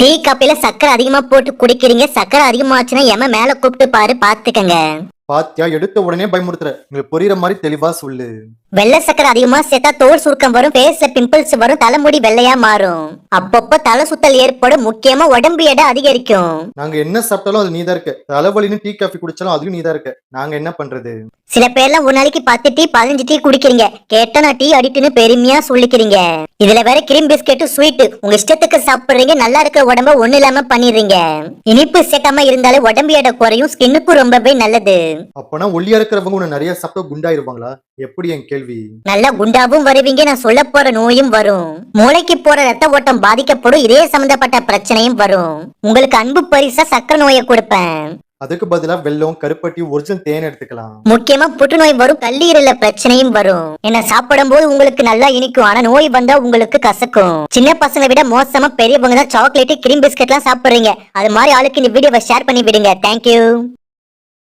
Tea காப்பில சக்கரை அதிகமா போட்டு குடிக்கிறீங்க. சக்கரை அதிகமாச்சுன்னா எம மேல கூப்பிட்டு பாரு பாத்துக்கங்க. பாத்தியா? எடுத்த உடனே பயமுறுத்துற. உங்களுக்கு புரியுற மாதிரி தெளிவா சொல்லு. வெள்ளை சக்கரை அதிகமா சேர்த்தா தோல் சுருக்கம் வரும் ஃபேஸ்ல பிம்பிள்ஸ் வரும் தலைமுடி வெள்ளையா மாறும். அப்பப்போ தலை சுத்தல் ஏற்படும் முக்கியமா உடம்பு எடை அதிகரிக்கும். நாங்க என்ன சாப்பிட்டாலும் அது நீதான் இருக்க. தலைவலின்னு டீ காஃபி குடிச்சாலும் அதுவும் நீதான் இருக்க. நாங்க என்ன பண்றது? சில பேர்லாம் ஒரு நாளைக்கு பத்து டீ பதினஞ்சு டீ குடிக்கிறீங்க. கேட்டா நான் டீ அடிட்டுன்னு பெருமையா சொல்லிக்கிறீங்க. இதுல வேற கிரீம் பிஸ்கெட் ஸ்வீட் உங்க இஷ்டத்துக்கு சாப்பிடுறீங்க நல்லா இருக்கிற உடம்ப ஒண்ணு இல்லாம பண்ணிடுறீங்க. இனிப்பு சேர்க்காம இருந்தாலே உடம்பு எடை குறையும் ஸ்கின்னுக்கும் ரொம்பவே நல்லது. அப்பனா ஒல்லியா இருக்கிறவங்க உன்னை நிறைய சாப்பிட்டா குண்டாயிருவாங்களா? எப்படி என் கேள்வி? நல்லா குண்டாவும் வருவீங்க நான் சொல்ல போற நோயும் வரும். மூளைக்கு போற ரத்த ஓட்டம் பாதிக்கப்படும் இதே சம்பந்தப்பட்ட பிரச்சனையும் வரும். உங்களுக்கு அன்பு பரிசா சக்கரை நோயை கொடுப்பேன். அதுக்கு பதிலா வெல்லம் கருப்பட்டி ஒரிஜினல் தேன் எடுத்துக்கலாம். முக்கியமா புற்றுநோய் வரும் கல்லீரல பிரச்சனையும் வரும். என்ன சாப்பிடும் போது உங்களுக்கு நல்லா இனிக்கும். ஆனா நோய் வந்தா உங்களுக்கு கசக்கும். சின்ன பசங்களை விட மோசமா பெரியவங்க தான் சாக்லேட் கிரீம் பிஸ்கட் எல்லாம் சாப்பிடுறீங்க. அது மாதிரி ஆளுக்கு இந்த வீடியோவை ஷேர் பண்ணி விடுங்க. தேங்க்யூ